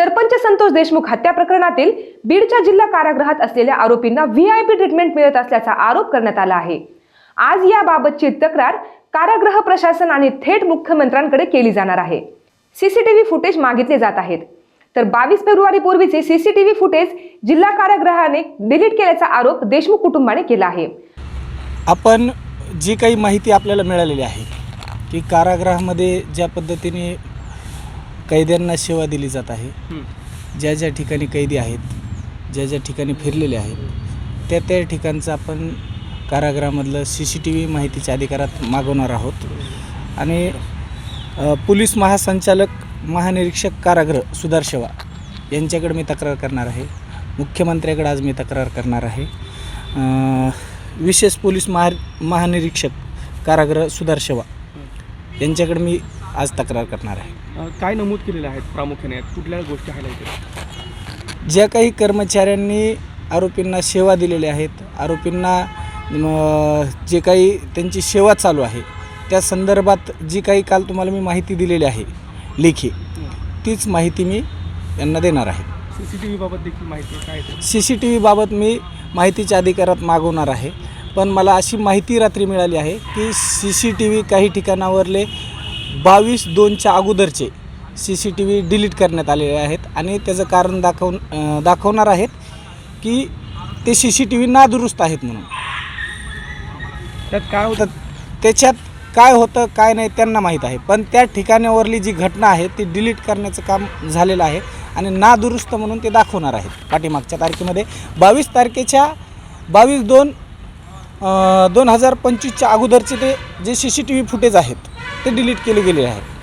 सरपंच संतोष देशमुख हत्या प्रकरणातील बीडच्या जिल्हा कारागृहात असलेल्या आरोपींना व्हीआयपी ट्रीटमेंट मिळत असल्याचा आरोप करण्यात आला आहे. आज याबाबतची तक्रार कारागृह प्रशासन आणि थेट मुख्यमंत्र्यांकडे केली जाणार आहे. सीसीटीव्ही फुटेज मागितले जात आहेत. तर बावीस फेब्रुवारी पूर्वीचे सीसीटीव्ही फुटेज जिल्हा कारागृहाने डिलीट केल्याचा आरोप देशमुख कुटुंबाने केला आहे. आपण जी काही माहिती आपल्याला मिळालेली आहे की कारागृहामध्ये ज्या पद्धतीने कैद्यांना सेवा दिली जात आहे. ज्या ज्या ठिकाणी कैदी आहेत ज्या ज्या ठिकाणी फिरलेले आहेत त्या त्या ठिकाणचं आपण कारागृहामधलं सी सी टी व्ही माहितीच्या अधिकारात मागवणार आहोत. आणि पोलीस महासंचालक महानिरीक्षक कारागृह सुधार सेवा यांच्याकडे मी तक्रार करणार आहे. मुख्यमंत्र्याकडे आज मी तक्रार करणार आहे. विशेष पोलीस महा महानिरीक्षक कारागृह सुधार सेवा यांच्याकडे मी आज तक्रार करणार आहे अ, काय नमूद केलेलं आहे प्रामुख्याने? कुठल्या गोष्टी हायलाईट ज्या काही कर्मचाऱ्यांनी आरोपींना सेवा दिलेल्या आहेत आरोपींना जे काही त्यांची सेवा चालू आहे त्या संदर्भात जी काही काल तुम्हाला मी माहिती दिलेली आहे लेखी तीच माहिती मी यांना देणार आहे सी सी टी व्ही बाबत देखील माहिती. काय आहे ते? सी सी टी व्हीबाबत मी माहितीच्या अधिकारात मागवणार आहे पण मला अशी माहिती रात्री मिळाली आहे की सी सी टी व्ही काही ठिकाणावरले बावीस दोनच्या अगोदरचे C C T V delete करण्यात आलेले आहेत. आणि त्याचं कारण दाखवून अं, दाखवणार आहेत की ते सी सी टी व्ही नादुरुस्त आहेत म्हणून. त्यात काय होतं? त्याच्यात काय होतं काय नाही त्यांना माहीत आहे. पण त्या ठिकाणावरली जी घटना आहे ती डिलीट करण्याचं काम झालेलं आहे आणि नादुरुस्त म्हणून ते दाखवणार आहेत. पाठीमागच्या तारखेमध्ये बावीस तारखेच्या बावीस दोन दोन हजार पंचवीसच्या अगोदरचे ते जे C C T V footage आहेत ते डिलीट केले गेले आहेत.